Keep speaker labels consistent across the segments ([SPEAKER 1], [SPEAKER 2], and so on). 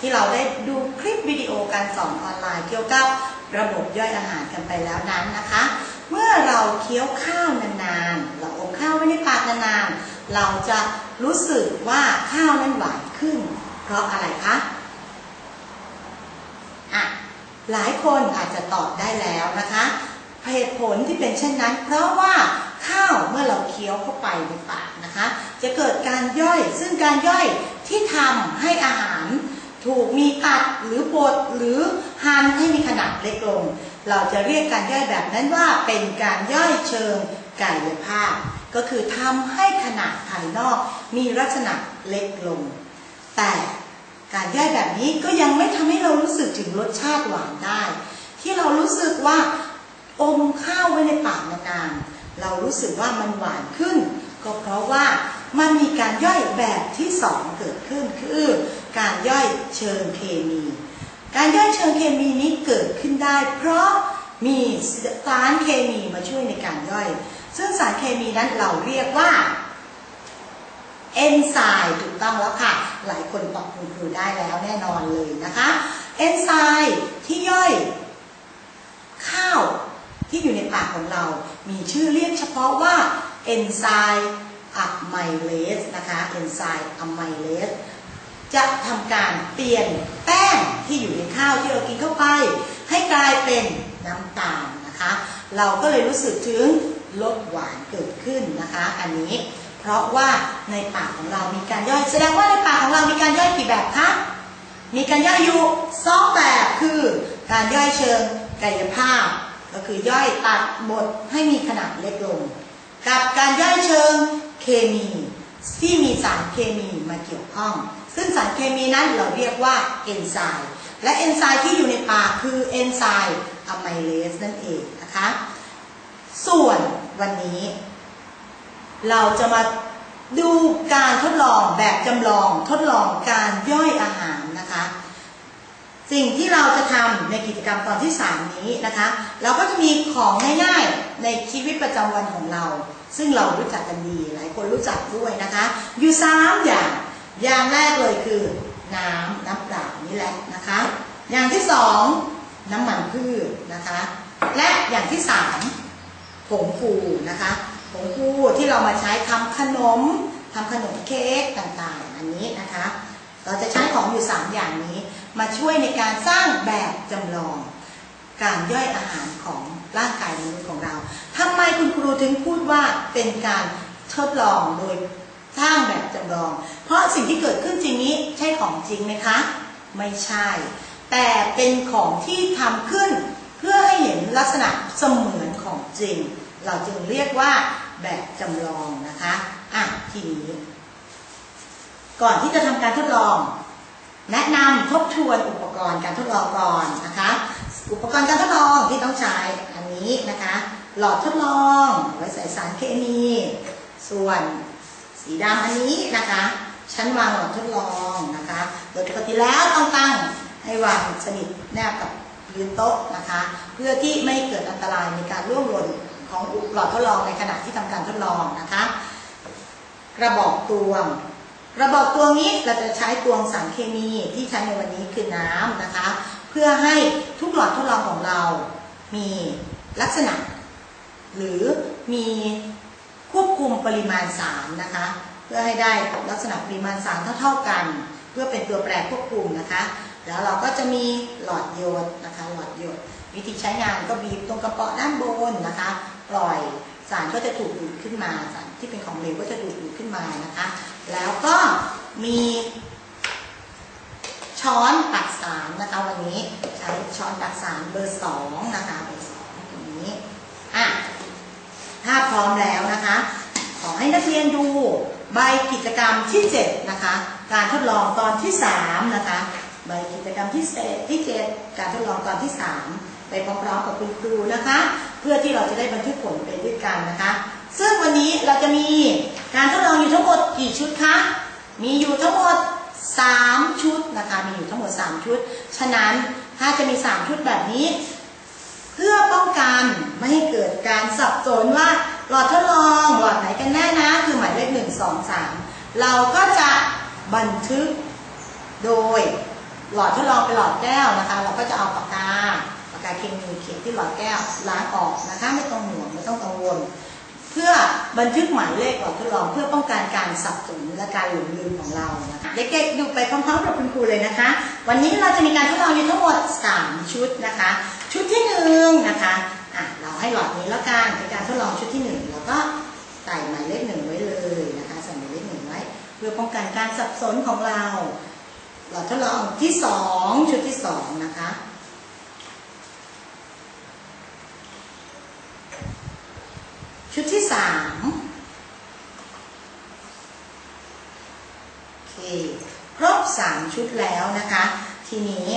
[SPEAKER 1] ที่เราได้ดูคลิปวิดีโอการสอนออนไลน์เกี่ยวกับระบบย่อยอาหารกันไปแล้วนั้นนะคะ เมื่อเราเคี้ยวข้าวนานๆ เราอมข้าวไว้ในปากนานๆ เราจะรู้สึกว่าข้าวนั้นหวานขึ้น เพราะอะไรคะอะหลายคนอาจจะตอบได้แล้วนะคะเหตุผลที่เป็นเช่นนั้น เพราะว่าข้าวเมื่อเราเคี้ยวเข้าไปในปากนะคะ จะเกิดการย่อยซึ่งการย่อยที่ทำให้อาหาร ถูกมีตัดหรือบดหรือหั่นให้มีขนาดเล็กลง เราจะเรียกการย่อยแบบนั้นว่าเป็นการย่อยเชิงกายภาพ ก็คือทำให้ขนาดภายนอกมีลักษณะเล็กลง แต่การย่อยแบบนี้ก็ยังไม่ทำให้เรารู้สึกถึงรสชาติหวานได้ ที่เรารู้สึกว่าอมข้าวไว้ในปากนานๆเรารู้สึกว่ามันหวานขึ้น ก็เพราะว่า มันมีการย่อยแบบที่สองเกิดขึ้นคือการย่อยเชิงเคมี การย่อยเชิงเคมีนี้เกิดขึ้นได้ เพราะมีสารเคมีมาช่วยในการย่อย ซึ่งสารเคมีนั้นเราเรียกว่าเอนไซม์ถูกต้องแล้วค่ะ หลายคนตอบคุณครูได้แล้วแน่นอนเลยนะคะ เอนไซม์ที่ย่อยข้าวที่อยู่ในปากของเรา มีชื่อเรียกเฉพาะว่าเอนไซม์ อะไมเลสนะคะเอนไซม์อะไมเลสจะทำการเปลี่ยนแป้งที่อยู่ในข้าวที่เรากินเข้าไป ให้กลายเป็นน้ำตาลนะคะ เราก็เลยรู้สึกถึงลดหวานเกิดขึ้นนะคะ อันนี้เพราะว่าในปากของเรามีการย่อย แสดงว่าในปากของเรามีการย่อยกี่แบบคะมีการย่อยอยู่สองแบบคือการย่อยเชิงกายภาพ ก็คือย่อยตัดบดให้มีขนาดเล็กลง กับการย่อยเชิง เคมีที่มีสารเคมีมาเกี่ยวข้อง ซึ่งสารเคมีนั้นเราเรียกว่าเอนไซม์ และเอนไซม์ที่อยู่ในปากคือเอนไซม์อะไมเลสนั่นเองนะคะ ส่วนวันนี้ เราจะมาดูการทดลองแบบจำลองทดลองการย่อยอาหารนะคะ สิ่งที่เราจะทำในกิจกรรมตอนที่ 3 นี้นะคะ เราก็จะมีของง่ายๆในชีวิตประจำวันของเรา ซึ่งเรารู้จักกันดีหลายคนรู้จักด้วยนะคะ อยู่3อย่าง อย่างแรกเลยคือ น้ำน้ำเปล่านี่แหละนะคะ อย่างที่สองน้ำมันพืชนะคะ และอย่างที่สามผงฟูนะคะผงฟูที่เรามาใช้ทำขนมทำขนมเค้กต่างๆ อันนี้นะคะ เราจะใช้ของอยู่ 3 อย่างนี้ มาช่วยในการสร้างแบบจำลอง การย่อยอาหารของร่างกายมนุษย์ของเรา ถึงพูดว่าเป็นการทดลองโดยสร้างแบบจำลอง เพราะสิ่งที่เกิดขึ้นจริงนี้ใช่ของจริงไหมคะ ไม่ใช่ แต่เป็นของที่ทำขึ้น เพื่อให้เห็นลักษณะเสมือนของจริง เราจึงเรียกว่าแบบจำลองนะคะอะทีนี้ก่อนที่จะทำการทดลอง แนะนำทบทวนอุปกรณ์การทดลองก่อนนะคะ อุปกรณ์การทดลองที่ต้องใช้อันนี้นะคะ หลอดทดลองไว้ใส่สารเคมี ส่วนสีดำอันนี้นะคะ ชั้นวางหลอดทดลองนะคะโดยปกติแล้วต้องตั้งให้วางสนิทแนบกับพื้นโต๊ะนะคะ เพื่อที่ไม่เกิดอันตรายในการร่วงหล่นของหลอดทดลองในขณะที่ทำการทดลองนะคะ กระบอกตวงกระบอกตวงนี้เราจะใช้ตวงสารเคมีที่ใช้ในวันนี้คือน้ำนะคะ เพื่อให้ทุกหลอดทดลองของเรามีลักษณะ หรือมีควบคุมปริมาณสารนะคะ เพื่อให้ได้ลักษณะปริมาณสารเท่าๆกัน เพื่อเป็นตัวแปรควบคุมนะคะ แล้วเราก็จะมีหลอดโยดนะคะ หลอดโยดวิธีใช้งานก็บีบตรงกระเป๋อด้านบนนะคะ ปล่อยสารก็จะถูกดูดขึ้นมาสารที่เป็นของเหลวก็จะดูดดูดขึ้นมานะคะ แล้วก็มีช้อนตักสารนะคะวันนี้ใช้ช้อนตักสารเบอร์สองนะคะเบอร์สองตรงนี้อะ ถ้าพร้อมแล้วนะคะ ขอให้นักเรียนดูใบกิจกรรมที่ 7 นะคะ การทดลองตอนที่ 3 นะคะ ใบกิจกรรมที่เที่7การทดลองตอนที่ 3 ไปพร้อมๆกับคุณครูนะคะ เพื่อที่เราจะได้บันทึกผลไปด้วยกันนะคะ ซึ่งวันนี้เราจะมีการทดลองอยู่ทั้งหมดกี่ชุดคะ มีอยู่ทั้งหมด 3 ชุดนะคะ มีอยู่ทั้งหมด 3 ชุด ฉะนั้นถ้าจะมี 3 ชุดแบบนี้ พื่อป้องกันไม่ให้เกิดการสับสนว่าหลอดทดลองหลอดไหนกันแน่นะ คือหมายเลขหนึ่งสองสามเราก็จะบันทึกโดยหลอดทดลองเป็นหลอดแก้วนะคะ เราก็จะเอาปากกาปากกาเคมีเขียนที่หลอดแก้วล้างออกนะคะไม่ต้องห่วงไม่ต้องกังวล เพื่อบันทึกหมายเลขหลอดทดลองเพื่อป้องกันการสับสนและการหลงลืมของเรานะคะเด็กๆดูไปพร้อมๆกับคุณครูเลยนะคะ วันนี้เราจะมีการทดลองอยู่ทั้งหมด 3 ชุดนะคะ ชุดที่หนึ่งนะคะอะเราให้หลอดนี้แล้วกันเป็นการทดลองชุดที่หนึ่งแล้วก็ใส่หมายเลขหนึ่งไว้เลยนะคะใส่หมายเลขหนึ่งไว้ เพื่อป้องกันการสับสนของเรา หลอดทดลองที่สองชุดที่สองนะคะชุดที่สามโอเคครบสามชุดแล้วนะคะ ทีนี้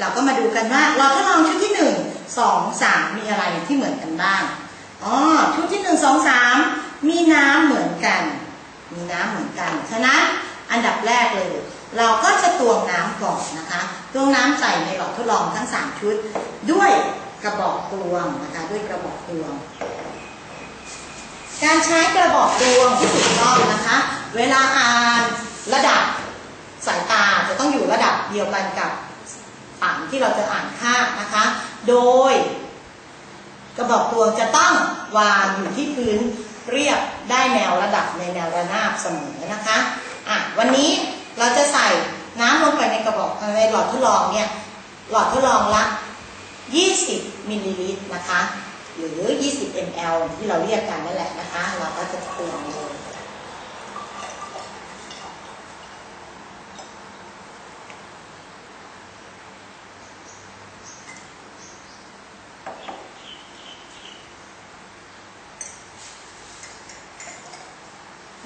[SPEAKER 1] เราก็มาดูกันว่าเราทดลองชุดที่หนึ่งสองสามมีอะไรที่เหมือนกันบ้างอ๋อชุดที่หนึ่งสองสามมีน้ำเหมือนกัน มีน้ำเหมือนกัน ฉะนั้นอันดับแรกเลย เราก็จะตวงน้ำก่อนนะคะตวงน้ำใส่ในหลอดทดลองทั้ง3ชุด ด้วยกระบอกตวงนะคะด้วยกระบอกตวง การใช้กระบอกตวงที่ถูกต้องนะคะ เวลาอ่านระดับสายตาจะต้องอยู่ระดับเดียวกันกับ ฝั่งที่เราจะอ่านค่านะคะ โดย กระบอกตวงจะต้องวางอยู่ที่พื้นเรียบได้แนวระดับในแนวระนาบเสมอนะคะอะวันนี้เราจะใส่น้ำลงไปในกระบอกในหลอดทดลองเนี่ยหลอดทดลองละ 20มิลลิลิตรนะคะ หรือ 20 ml ที่เราเรียกกันนั่นแหละนะคะ เราก็จะตวงเลย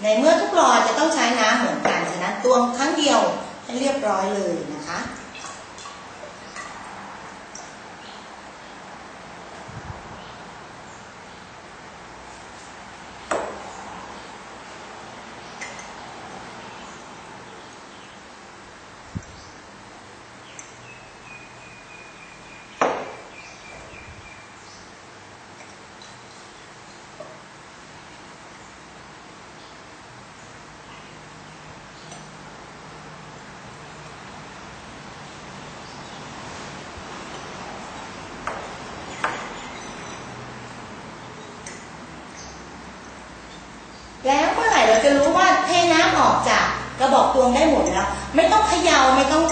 [SPEAKER 1] ในเมื่อทุกหลอดจะต้องใช้น้ำเหมือนกัน ฉะนั้นตวงครั้งเดียวให้เรียบร้อยเลยนะคะ แล้วเมื่อไหร่เราจะรู้ว่าเทน้ำออกจากกระบอกตวงได้หมดแล้ว ไม่ต้องเขย่าไม่ต้อง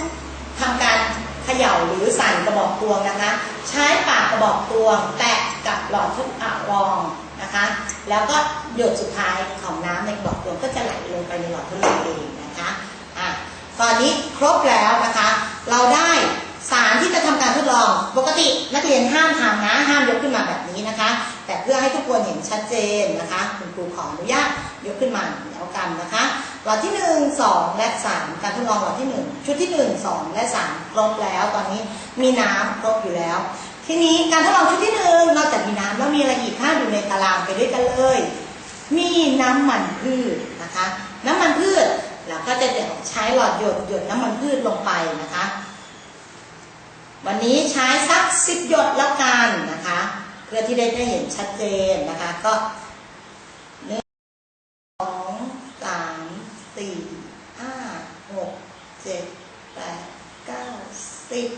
[SPEAKER 1] ทำการเขย่าหรือสั่นกระบอกตวงนะคะ ใช้ปากกระบอกตวง แตะกับหลอดทุกอะรองนะคะ แล้วก็หยดสุดท้ายของน้ำในกระบอกตวงก็จะไหลลงไปในหลอดทดลองเองนะคะอะตอนนี้ครบแล้วนะคะ เราได้สารที่จะทำการทดลอง ปกตินักเรียนห้ามทำนะห้ามยกขึ้นมาแบบนี้นะคะ แต่เพื่อให้ทุกคนเห็นชัดเจนนะคะ คุณครูขออนุญาตยกขึ้นมาแล้วกันนะคะหลอดที่ 1 2 และ 3 การทดลองหลอดที่ 1 ชุดที่ 1 2 และ 3 ครบแล้ว ตอนนี้มีน้ำครบอยู่แล้ว ทีนี้การทดลองชุดที่1นอกจากมีน้ำแล้วมีอะไรอีกถ้าดูในตารางไปด้วยกันเลย มีน้ำมันพืชนะคะ น้ำมันพืชเราก็จะใช้หลอดหยดหยดน้ำมันพืชลงไปนะคะ วันนี้ใช้สักสิบหยดแล้วกันนะคะ เพื่อที่ได้ได้เห็นชัดเจนนะคะ ก็หนึ่งสองสามสี่ห้าหกเจ็ดแปดเก้าสิบ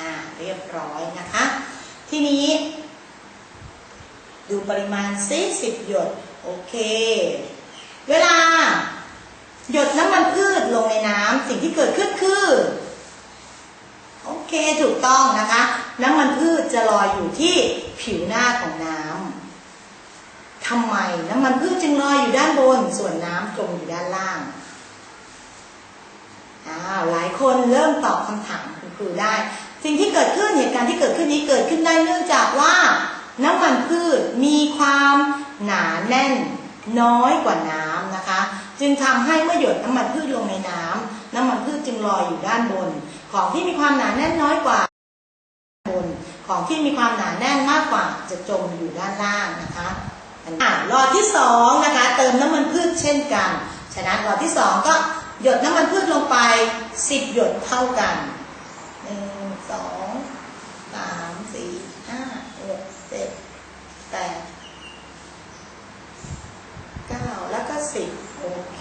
[SPEAKER 1] อ่าเรียบร้อยนะคะ ทีนี้ ดูปริมาณซิสิบหยด โอเค เวลา หยดน้ำมันพืชลงในน้ำสิ่งที่เกิดขึ้นคือ โอเคถูกต้องนะคะ น้ำมันพืชจะลอยอยู่ที่ผิวหน้าของน้ำทำไมน้ำมันพืชจึงลอยอยู่ด้านบน ส่วนน้ำจมอยู่ด้านล่างอ้าวหลายคนเริ่มตอบคำถามคุณครูได้ สิ่งที่เกิดขึ้นเหตุการณ์ที่เกิดขึ้นนี้เกิดขึ้นได้เนื่องจากว่าน้ำมันพืชมีความหนาแน่นน้อยกว่าน้ำนะคะ จึงทำให้เมื่อหยดน้ำมันพืชลงในน้ำน้ำมันพืชจึงลอยอยู่ด้านบน ของที่มีความหนาแน่นน้อยกว่าบนของที่มีความหนาแน่นมากกว่าจะจมอยู่ด้านล่างนะคะอะหลอดที่สองนะคะเติมน้ำมันพืชเช่นกัน ฉะนั้นหลอดที่สองก็หยดน้ำมันพืชลงไปสิบหยดเท่ากันหนึ่งสองสามสี่ห้าหกเจ็ดแปดเก้าแล้วก็สิบโอเค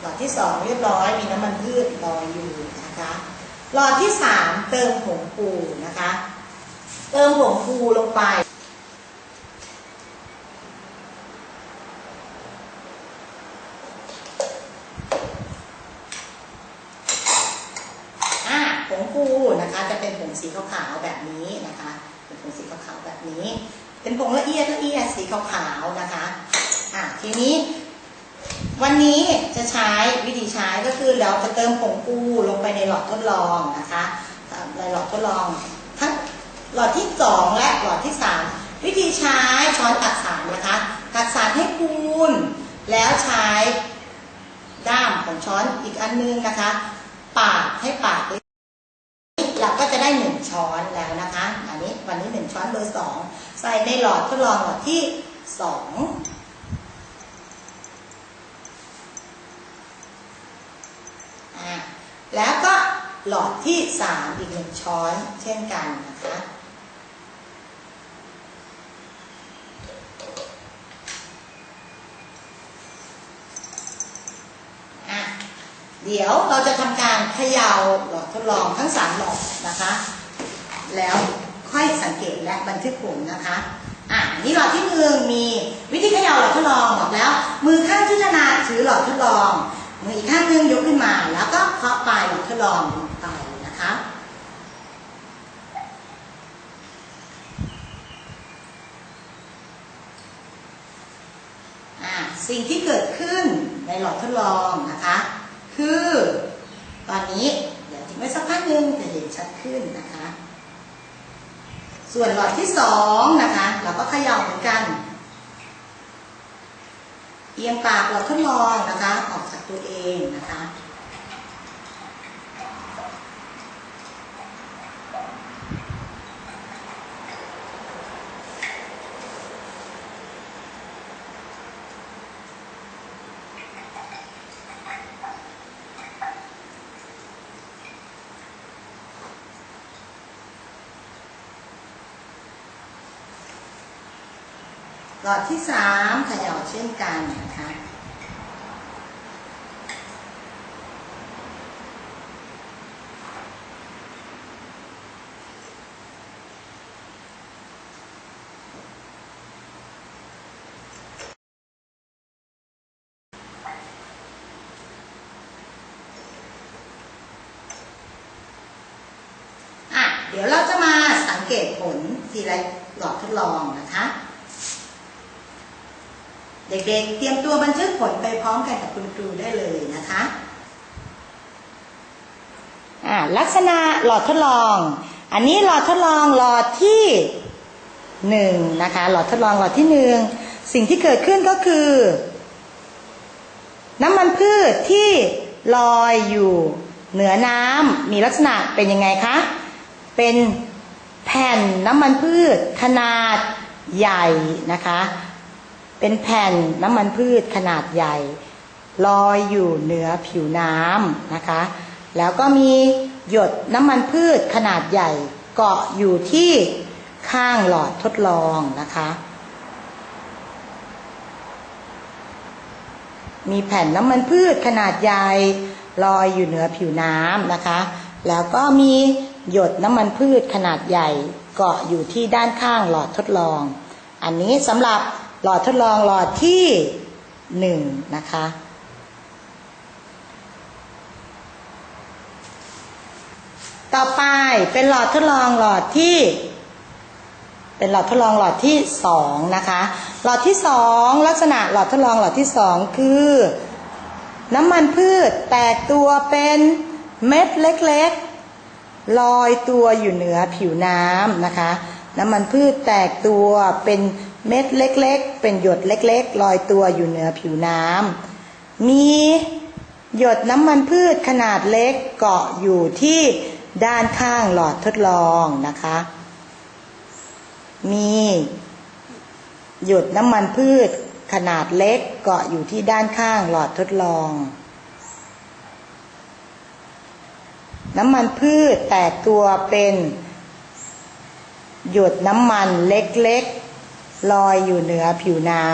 [SPEAKER 1] หลอดที่สองเรียบร้อยมีน้ำมันพืชลอยอยู่ นะคะหลอดที่สามเติมผงฟูนะคะ เติมผงฟูลงไป อะผงฟูนะคะจะเป็นผงสีขาวๆแบบนี้นะคะ เป็นผงสีขาวๆแบบนี้ เป็นผงละเอียดละเอียดสีขาวๆนะคะ อะทีนี้ วันนี้จะใช้วิธีใช้ก็คือเราจะเติมผงฟูลงไปในหลอดทดลองนะคะในหลอดทดลองทั้งหลอดที่สองและหลอดที่สามวิธีใช้ช้อนตักสารนะคะตักสารให้คูณแล้วใช้ด้ามของช้อนอีกอันนึงนะคะ ปาดให้ปาดเราก็จะได้หนึ่งช้อนแล้วนะคะ อันนี้วันนี้หนึ่งช้อนเบอร์สองใส่ในหลอดทดลองหลอดที่สองอะ แล้วก็หลอดที่สามอีกหนึ่งช้อนเช่นกันนะคะเดี๋ยวเราจะทำการเขย่าหลอดทดลองทั้งสามหลอดนะคะ แล้วค่อยสังเกตและบันทึกผลนะคะอะนี่หลอดที่หนึ่งมีวิธีเขย่าหลอดทดลองบอกแล้ว มือข้างที่ถนัดถือหลอดทดลอง มืออีกข้างนึงยกขึ้นมา แล้วก็เคาะปลายลอดทดลองไปนะคะอะสิ่งที่เกิดขึ้นในหลอดทดลองนะคะ คือตอนนี้เดี๋ยวทิ้งไว้สักพักหนึ่งจะเห็นชัดขึ้นนะคะ ส่วนหลอดที่สองนะคะ เราก็เขย่าเหมือนกัน เอียงปากหลอดทดลองนะคะ ออกจากตัวเองนะคะ หลอดที่สามเขย่าเช่นกันนะคะอะเดี๋ยวเราจะมาสังเกตผลทีละหลอดทดลองนะคะ เด็กๆ เตรียมตัวบันทึกผลไปพร้อมกันกับคุณครูได้เลยนะคะอ่าลักษณะหลอดทดลอง อันนี้หลอดทดลองหลอดที่หนึ่งนะคะหลอดทดลองหลอดที่หนึ่งสิ่งที่เกิดขึ้นก็คือ น้ำมันพืชที่ลอยอยู่เหนือน้ำมีลักษณะเป็นยังไงคะเป็นแผ่นน้ำมันพืชขนาดใหญ่นะคะ เป็นแผ่นน้ำมันพืชขนาดใหญ่ ลอยอยู่เหนือผิวน้ำนะคะ แล้วก็มีหยดน้ำมันพืชขนาดใหญ่เกาะอยู่ที่ข้างหลอดทดลองนะคะ มีแผ่นน้ำมันพืชขนาดใหญ่ลอยอยู่เหนือผิวน้ำนะคะ แล้วก็มีหยดน้ำมันพืชขนาดใหญ่เกาะอยู่ที่ด้านข้างหลอดทดลอง อันนี้สำหรับ หลอดทดลองหลอดที่หนึ่งนะคะ ต่อไปเป็นหลอดทดลองหลอดที่ เป็นหลอดทดลองหลอดที่สองนะคะ หลอดที่สองลักษณะหลอดทดลองหลอดที่สองคือ น้ำมันพืชแตกตัวเป็นเม็ดเล็กๆลอยตัวอยู่เหนือผิวน้ำนะคะ น้ำมันพืชแตกตัวเป็น เม็ดเล็กๆ เป็นหยดเล็กๆ ลอยตัวอยู่เหนือผิวน้ำ มีหยดน้ำมันพืชขนาดเล็กเกาะอยู่ที่ด้านข้างหลอดทดลองนะคะ มีหยดน้ำมันพืชขนาดเล็กเกาะอยู่ที่ด้านข้างหลอดทดลอง น้ำมันพืชแตกตัวเป็น หยดน้ำมันเล็กๆ ลอยอยู่เหนือผิวน้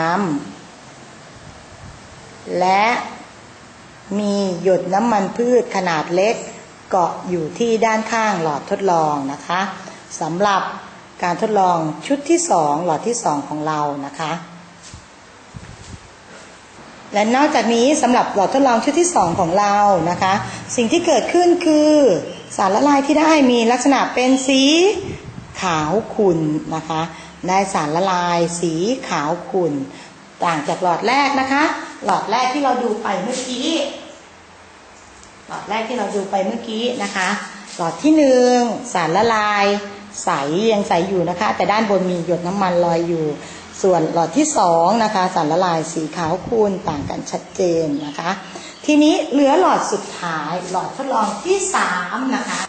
[SPEAKER 1] ำและมีหยดน้ำมันพืชขนาดเล็กเกาะอยู่ที่ด้านข้างหลอดทดลองนะคะสำหรับการทดลองชุดที่สองหลอดที่สองของเรานะคะ และนอกจากนี้สำหรับหลอดทดลองชุดที่สองของเรานะคะ สิ่งที่เกิดขึ้นคือสารละลายที่ได้มีลักษณะเป็นสีขาวขุ่นนะคะ ได้สารละลายสีขาวขุ่น ต่างจากหลอดแรกนะคะ หลอดแรกที่เราดูไปเมื่อกี้ หลอดแรกที่เราดูไปเมื่อกี้นะคะ หลอดที่หนึ่งสารละลาย ใสยังใสอยู่นะคะ แต่ด้านบนมีหยดน้ำมันลอยอยู่ ส่วนหลอดที่สองนะคะ สารละลายสีขาวคูณต่างกันชัดเจนนะคะ ทีนี้เหลือหลอดสุดท้าย หลอดทดลองที่สามนะคะ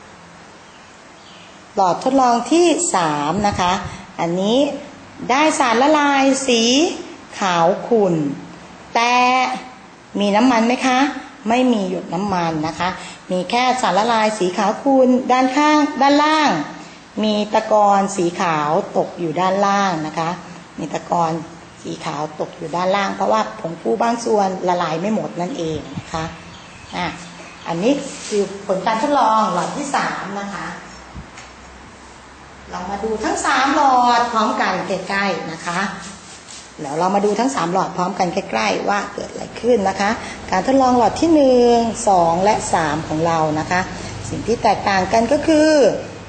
[SPEAKER 1] หลอดทดลองที่สามนะคะ อันนี้ได้สารละลายสีขาวขุ่น แต่มีน้ำมันไหมคะ ไม่มีหยดน้ำมันนะคะ มีแค่สารละลายสีขาวขุ่นด้านข้างด้านล่าง มีตะกอนสีขาวตกอยู่ด้านล่างนะคะ มีตะกอนสีขาวตกอยู่ด้านล่าง เพราะว่าผงฟูบางส่วนละลายไม่หมดนั่นเองนะคะอะอันนี้คือผลการทดลองหลอดที่สามนะคะ เรามาดูทั้งสามหลอดพร้อมกันใกล้ๆนะคะเดี๋ยวเรามาดูทั้งสามหลอดพร้อมกันใกล้ๆ ว่าเกิดอะไรขึ้นนะคะ การทดลองหลอดที่หนึ่งสองและสามของเรานะคะ สิ่งที่แตกต่างกันก็คือ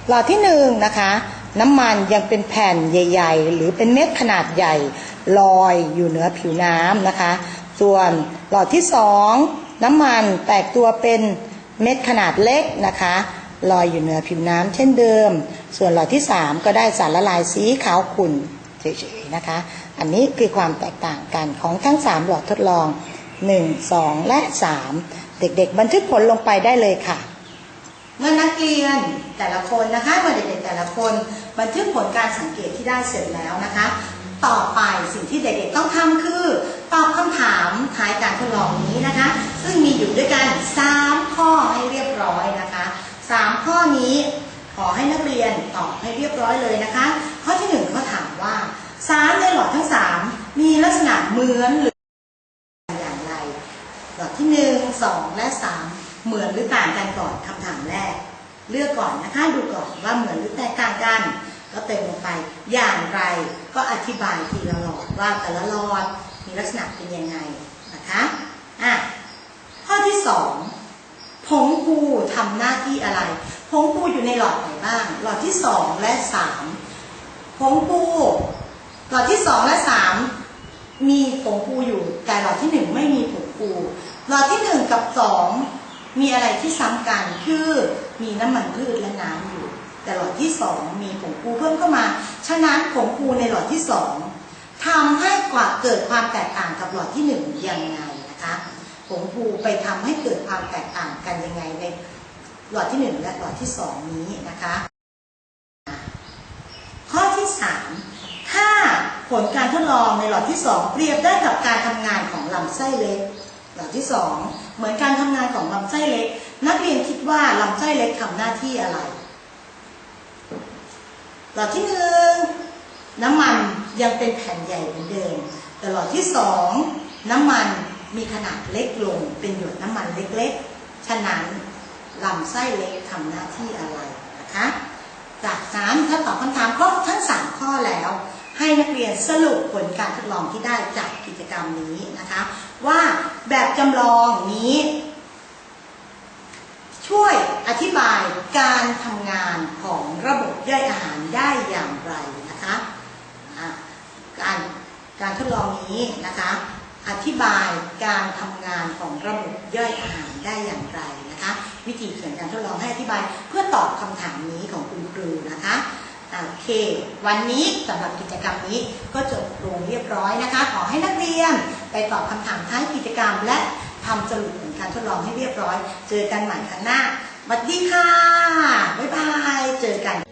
[SPEAKER 1] หลอดที่หนึ่งนะคะน้ำมันยังเป็นแผ่นใหญ่ ๆ หรือเป็นเม็ดขนาดใหญ่ลอยอยู่เหนือผิวน้ำนะคะ ส่วนหลอดที่สองน้ำมันแตกตัวเป็นเม็ดขนาดเล็กนะคะ ลอยอยู่เหนือผิวน้ำเช่นเดิม ส่วนหลอดที่ 3 ก็ได้สารละลายสีขาวขุ่นเฉยๆนะคะ อันนี้คือความแตกต่างกันของทั้ง 3 หลอดทดลอง 1 2 และ 3 เด็กๆ บันทึกผลลงไปได้เลยค่ะ เมื่อนักเรียนแต่ละคนนะคะเมื่อเด็กๆแต่ละคนบันทึกผลการสังเกตที่ได้เสร็จแล้วนะคะ ต่อไปสิ่งที่เด็กๆต้องทำคือตอบคำถามท้ายการทดลองนี้นะคะ ซึ่งมีอยู่ด้วยกัน3 ข้อให้เรียบร้อยนะคะสามข้อนี้ขอให้ นักเรียนตอบให้เรียบร้อยเลยนะคะ ข้อที่หนึ่งเขาถามว่าสารในหลอดทั้งสามมีลักษณะเหมือนหรืออย่างไร หลอดที่หนึ่งสองและสามเหมือนหรือต่างกันก่อนคำถามแรก เลือกก่อนนะคะดูก่อนว่าเหมือนหรือแตกต่างกัน ก็เติมลงไปอย่างไรก็อธิบายทีละหลอดว่าแต่ละหลอดมีลักษณะเป็นยังไงนะคะอะข้อที่สองผงฟูทำหน้าที่อะไร ผงฟูอยู่ในหลอดไหนบ้าง หลอดที่สองและสามผงฟูหลอดที่สองและสามมีผงฟูอยู่ แต่หลอดที่หนึ่งไม่มีผงฟูหลอดที่หนึ่งกับสองมีอะไรที่ซ้ำกันคือมีน้ำมันพืชและน้ำอยู่ แต่หลอดที่สองมีผงฟูเพิ่มเข้ามา ฉะนั้นผงฟูในหลอดที่สองทำให้กว่าเกิดความแตกต่างกับหลอดที่หนึ่งยังไงนะคะผงฟูไปทำให้เกิดความแตกต่างกันยังไงใน หลอดที่หนึ่งและหลอดที่สองนี้นะคะ ข้อที่สามถ้าผลการทดลองในหลอดที่สองเปรียบได้กับการทำงานของลำไส้เล็ก หลอดที่สองเหมือนการทำงานของลำไส้เล็ก นักเรียนคิดว่าลำไส้เล็กทำหน้าที่อะไร หลอดที่หนึ่งน้ำมันยังเป็นแผ่นใหญ่เหมือนเดิม แต่หลอดที่สองน้ำมันมีขนาดเล็กลง เป็นหยดน้ำมันเล็กๆ ฉะนั้น ลำไส้เล็กทำหน้าที่อะไรนะคะ จากนั้นถ้าตอบคำถามครบทั้ง 3 ข้อแล้ว ให้นักเรียนสรุปผลการทดลองที่ได้จากกิจกรรมนี้นะคะ ว่าแบบจำลองนี้ ช่วยอธิบายการทำงานของระบบย่อยอาหารได้อย่างไรนะคะะการการทดลองนี้นะคะอธิบายการทำงานของระบบย่อยอาหารได้อย่างไรนะคะ วิธีเขียนการทดลองให้อธิบายเพื่อตอบคำถามนี้ของคุณครูนะคะโอเค วันนี้สำหรับกิจกรรมนี้ก็จบลงเรียบร้อยนะคะ ขอให้นักเรียนไปตอบคำถามท้ายกิจกรรม และทำสรุปผลการทดลองให้เรียบร้อย เจอกันใหม่ครั้งหน้าสวัสดีค่ะ บ๊ายบาย เจอกัน